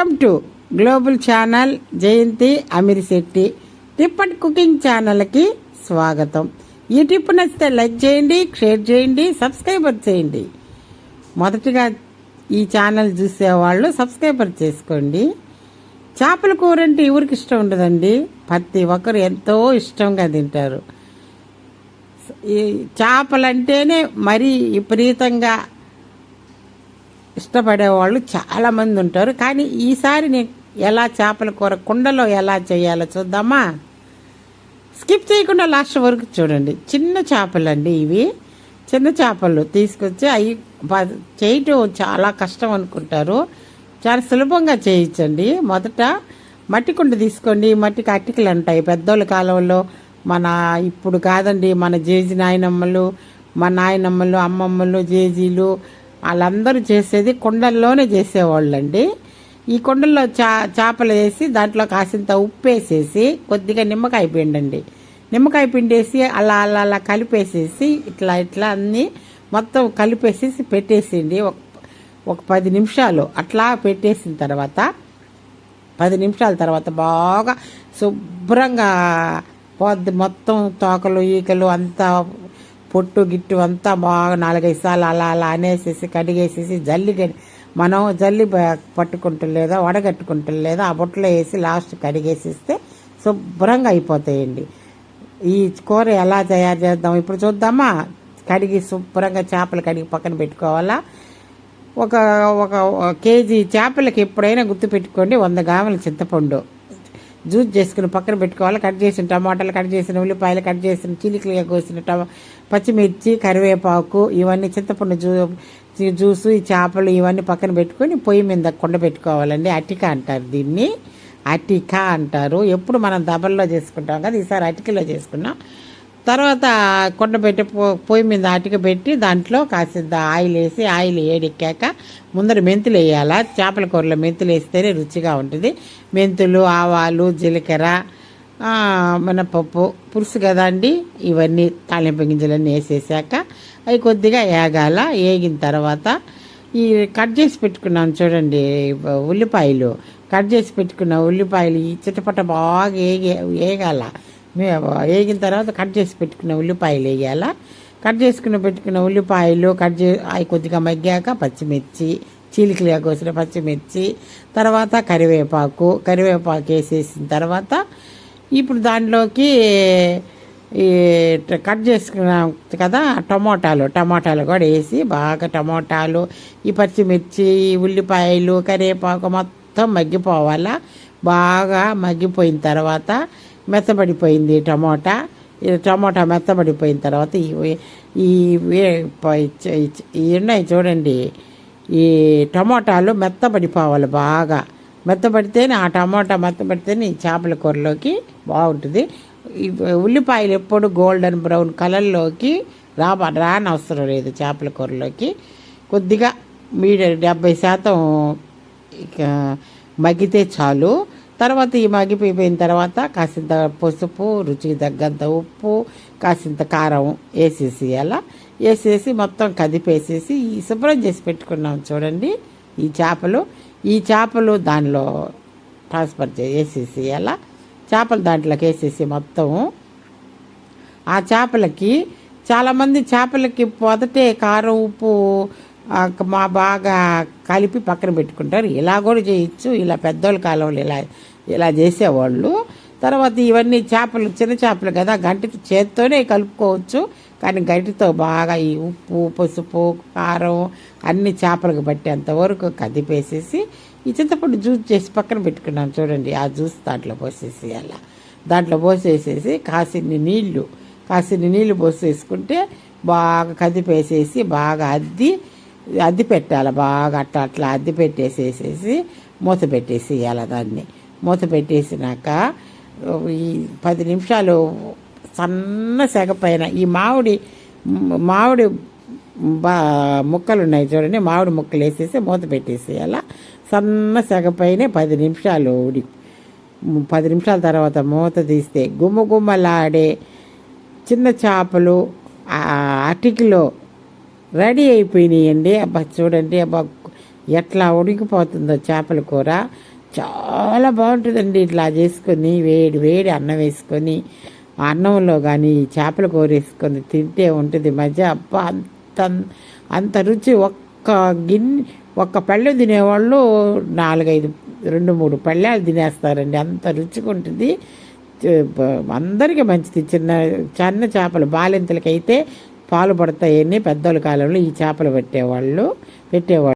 Welcome to global channel Jayanthi Amirishetty Shetty. And cooking ఛానల్కి స్వాగతం. ఈ టిప్ నచ్చితే లైక్ చేయండి షేర్ చేయండి సబ్స్క్రైబర్ చేయండి. మొదటిగా ఈ ఛానల్ చూసేవాళ్ళు సబ్స్క్రైబర్ చేసుకోండి. చేపల కూర అంటే ఎవరికి ఇష్టం ఉండదండి? ప్రతి ఒక్కరు ఎంతో ఇష్టంగా తింటారు. ఈ చేపలంటేనే మరీ విపరీతంగా ఇష్టపడేవాళ్ళు చాలామంది ఉంటారు. కానీ ఈసారి నేను ఎలా చేపల కూర కుండలో ఎలా చేయాలో చూద్దామా? స్కిప్ చేయకుండా లాస్ట్ వరకు చూడండి. చిన్న చేపలండి ఇవి. చిన్న చేపలు తీసుకొచ్చి అవి చేయటం చాలా కష్టం అనుకుంటారు. చాలా సులభంగా చేయించండి. మొదట మట్టి కుండ తీసుకోండి. మట్టికి అటికలు ఉంటాయి పెద్దోళ్ళ కాలంలో మన ఇప్పుడు కాదండి. మన జేజి నాయనమ్మలు మా నాయనమ్మలు అమ్మమ్మలు జేజీలు వాళ్ళందరూ చేసేది కుండల్లోనే చేసేవాళ్ళండి. ఈ కుండల్లో చా చేపలు వేసి దాంట్లో కాసింత ఉప్పు వేసేసి కొద్దిగా నిమ్మకాయ పిండండి. నిమ్మకాయ పిండేసి అలా అలా అలా కలిపేసేసి ఇట్లా ఇట్లా అన్నీ మొత్తం కలిపేసేసి పెట్టేసిండి ఒక ఒక పది నిమిషాలు అట్లా పెట్టేసిన తర్వాత పది నిమిషాల తర్వాత బాగా శుభ్రంగా పోద్ది మొత్తం తోకలు ఈకలు అంతా పొట్టు గిట్టు అంతా బాగా నాలుగైదు సార్లు అలా అలా అనేసేసి కడిగేసేసి జల్లి మనం జల్లి పట్టుకుంటాం లేదా వడగట్టుకుంటాం లేదా ఆ బుట్టలో వేసి లాస్ట్ కడిగేసిస్తే శుభ్రంగా అయిపోతాయండి. ఈ కూర ఎలా తయారు చేద్దాం ఇప్పుడు చూద్దామా? కడిగి శుభ్రంగా చేపలు కడిగి పక్కన పెట్టుకోవాలా? ఒక ఒక కేజీ చేపలకి ఎప్పుడైనా గుర్తు పెట్టుకోండి వంద గ్రాముల చింతపండు. జ్యూస్ చేసుకుని పక్కన పెట్టుకోవాలి. కట్ చేసిన టమాటాలు కట్ చేసిన ఉల్లిపాయలు కట్ చేసిన చిలికలుగా కోసిన టమా పచ్చిమిర్చి కరివేపాకు ఇవన్నీ చింతపండు జ్యూ జ్యూసు ఈ చేపలు ఇవన్నీ పక్కన పెట్టుకొని పొయ్యి మీద కొండ పెట్టుకోవాలండి. అటిక అంటారు దీన్ని. అటిక అంటారు. ఎప్పుడు మనం దబల్లో చేసుకుంటాం కదా ఈసారి అటికలో చేసుకున్నాం. తర్వాత కొండ పెట్టి పో- పొయ్యి మీద అటిక పెట్టి దాంట్లో కాసింత ఆయిల్ వేసి ఆయిల్ ఏడెక్కాక ముందర మెంతులు వేయాలా? చేపల కూరలో మెంతులు వేస్తేనే రుచిగా ఉంటుంది. మెంతులు ఆవాలు జీలకర్ర మినపప్పు పులుసు కదా అండి? ఇవన్నీ తాళింపు గింజలన్నీ వేసేసాక అవి కొద్దిగా వేగాల వేగిన తర్వాత ఈ కట్ చేసి పెట్టుకున్నాం చూడండి ఉల్లిపాయలు. కట్ చేసి పెట్టుకున్న ఉల్లిపాయలు ఈ చిటపట బాగా వేగే వేగాల వేగిన తర్వాత కట్ చేసి పెట్టుకున్న ఉల్లిపాయలు వేయాల? కట్ చేసుకున్న పెట్టుకున్న ఉల్లిపాయలు కట్ చే అవి కొద్దిగా మగ్గాక పచ్చిమిర్చి చీలికలుగా కోసిన పచ్చిమిర్చి తర్వాత కరివేపాకు కరివేపాకు వేసేసిన తర్వాత ఇప్పుడు దాంట్లోకి ఈ కట్ చేసుకున్నాం కదా టమోటాలు టమోటాలు కూడా వేసి బాగా టమోటాలు ఈ పచ్చిమిర్చి ఉల్లిపాయలు కరివేపాకు మొత్తం మగ్గిపోవాలా? బాగా మగ్గిపోయిన తర్వాత మెత్తబడిపోయింది టమోటా. ఈ టమోటా మెత్తబడిపోయిన తర్వాత ఈ ఈ ఉన్నాయి చూడండి. ఈ టమోటాలు మెత్తబడిపోవాలి బాగా. మెత్తబడితేనే ఆ టమోటా మెత్తబడితేనే ఈ చేపల కూరలోకి బాగుంటుంది. ఉల్లిపాయలు ఎప్పుడు గోల్డెన్ బ్రౌన్ కలర్లోకి రాబ రానవసరం లేదు చేపల కూరలోకి. కొద్దిగా మీడియం డెబ్బై శాతం మగ్గితే చాలు. తర్వాత ఈ మగ్గిపోయిన తర్వాత కాసింత పసుపు రుచికి తగ్గంత ఉప్పు కాసింత కారం వేసేసి అలా వేసేసి మొత్తం కదిపేసేసి ఈ శుభ్రం చేసి పెట్టుకున్నాం చూడండి ఈ చేపలు. ఈ చేపలు దానిలో ట్రాన్స్ఫర్ చేసేసి అలా చేపలు దాంట్లోకి వేసేసి మొత్తం ఆ చేపలకి చాలామంది చేపలకి మొదటే కారం ఉప్పు మా బాగా కలిపి పక్కన పెట్టుకుంటారు. ఇలా కూడా చేయొచ్చు. ఇలా పెద్దోళ్ళ కాలంలో ఇలా ఇలా చేసేవాళ్ళు. తర్వాత ఇవన్నీ చేపలు చిన్న చేపలు కదా గంటితో చేత్తోనే కలుపుకోవచ్చు. కానీ గంటితో బాగా ఈ ఉప్పు పసుపు కారం అన్ని చేపలకు పట్టేంత వరకు కదిపేసేసి ఈ చింతపండు జ్యూస్ చేసి పక్కన పెట్టుకున్నాం చూడండి. ఆ జ్యూస్ దాంట్లో పోసేసి అలా. దాంట్లో పోసేసేసి కాసిన్ని నీళ్ళు కాసిన్ని నీళ్ళు పోసేసుకుంటే బాగా కదిపేసేసి బాగా అద్ది అద్ది పెట్టాలి. బాగా అట్లా అట్లా అద్ది పెట్టేసేసేసి మూత పెట్టేసి ఇవ్వాలి దాన్ని. మూత పెట్టేసినాక ఈ పది నిమిషాలు సన్న సెగ పైన ఈ మామిడి మామిడి బా ముక్కలు ఉన్నాయి చూడండి మామిడి ముక్కలు వేసేసి మూత పెట్టేసేయాల. సన్న సెగ పైనే పది నిమిషాలు ఉడి పది నిమిషాల తర్వాత మూత తీస్తే గుమ్మగుమ్మలాడే చిన్న చేపలు అటికిలో రెడీ అయిపోయినాయండి. అబ్బా చూడండి అబ్బా ఎట్లా ఉడికిపోతుందో చేపల కూర. చాలా బాగుంటుందండి ఇట్లా చేసుకొని వేడి వేడి అన్నం వేసుకొని అన్నంలో కానీ చేపల కూర వేసుకొని తింటే ఉంటుంది. మధ్య అబ్బా అంత అంత రుచి. ఒక్క గిన్నె ఒక్క పళ్ళెం తినేవాళ్ళు నాలుగైదు రెండు మూడు పళ్ళాలు తినేస్తారండి. అంత రుచిగా ఉంటుంది. అందరికీ మంచిది. చిన్న చిన్న చేపలు బాలింతలకైతే పాలు పడతాయని పెద్దోళ్ళ కాలంలో ఈ చేపలు పెట్టేవాళ్ళు పెట్టేవాళ్ళు.